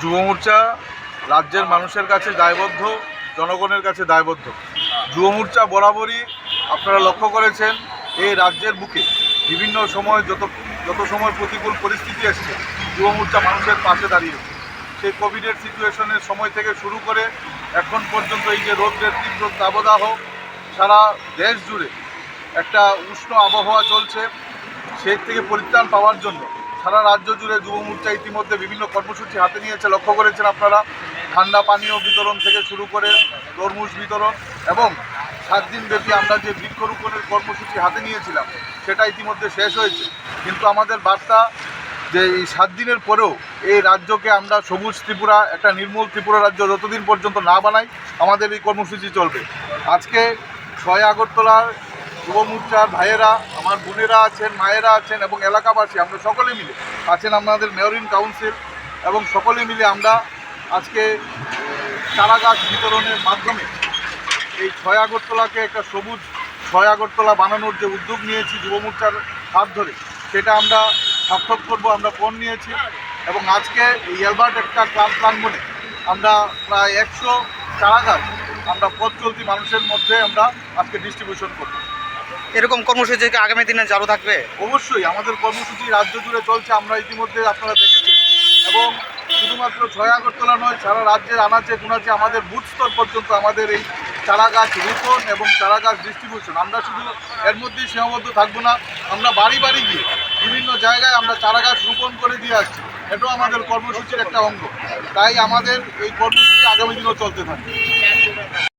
যুব মোর্চা রাজ্যের মানুষের কাছে দায়বদ্ধ, জনগণের কাছে দায়বদ্ধ। যুব মোর্চা বরাবরই আপনারা লক্ষ্য করেছেন, এই রাজ্যের বুকে বিভিন্ন সময় যত যত সময় প্রতিকূল পরিস্থিতি এসছে, যুব মোর্চা মানুষের পাশে দাঁড়িয়ে সেই কোভিডের সিচুয়েশনের সময় থেকে শুরু করে এখন পর্যন্ত এই যে রোদ্রের তীব্র দাবদাহ সারা দেশ জুড়ে একটা উষ্ণ আবহাওয়া চলছে। সেই থেকে পরিত্রাণ পাওয়ার জন্য সারা রাজ্য জুড়ে যুব মোর্চা ইতিমধ্যে বিভিন্ন কর্মসূচি হাতে নিয়েছে। লক্ষ্য করেছেন আপনারা? ঠান্ডা পানীয় বিতরণ থেকে শুরু করে তরমুজ বিতরণ এবং সাত দিন ব্যাপী আমরা যে বৃক্ষরোপণের কর্মসূচি হাতে নিয়েছিলাম, সেটা ইতিমধ্যে শেষ হয়েছে। কিন্তু আমাদের বার্তা যে এই সাত দিনের পরেও এই রাজ্যকে আমরা সবুজ ত্রিপুরা, একটা নির্মূল ত্রিপুরা রাজ্য যতদিন পর্যন্ত না বানাই, আমাদের এই কর্মসূচি চলবে। আজকে ছয় আগরতলার যুব মোর্চার ভাইয়েরা, আমার বোনেরা আছেন, মায়েরা আছেন এবং এলাকাবাসী, আমরা সকলে মিলে আছেন আমাদের মেয়রিন কাউন্সিল এবং সকলে মিলে আমরা আজকে চারা গাছ বিতরণের মাধ্যমে এই ছয় আগরতলাকে একটা সবুজ ছয় আগরতলা বানানোর যে উদ্যোগ নিয়েছি যুব মোর্চার হাত ধরে, সেটা আমরা সার্থক করব, আমরা ফোন নিয়েছি এবং আজকে এই অ্যালবার্ট একটা ক্লাব প্রাঙ্গণে আমরা প্রায় একশো চারা গাছ আমরা পথ চলতি মানুষের মধ্যে আমরা আজকে ডিস্ট্রিবিউশন করব। এরকম কর্মসূচি কি আগামী দিনে চালু থাকবে? অবশ্যই, আমাদের কর্মসূচি রাজ্য জুড়ে চলছে, আমরা ইতিমধ্যে আপনারা দেখেছেন। এবং শুধুমাত্র ছয় আগরতলা নয়, সারা রাজ্যের আনাচে গুনাচে আমাদের বুথ স্তর পর্যন্ত আমাদের এই চারা গাছ রোপণ এবং চারা গাছ ডিস্ট্রিবিউশন আমরা শুধু এর মধ্যেই সীমাবদ্ধ থাকব না, আমরা বাড়ি বাড়ি গিয়ে বিভিন্ন জায়গায় আমরা চারা গাছ রোপণ করে দিয়ে আসছি। এটাও আমাদের কর্মসূচির একটা অঙ্গ। তাই আমাদের এই কর্মসূচি আগামী দিনেও চলতে থাকবে।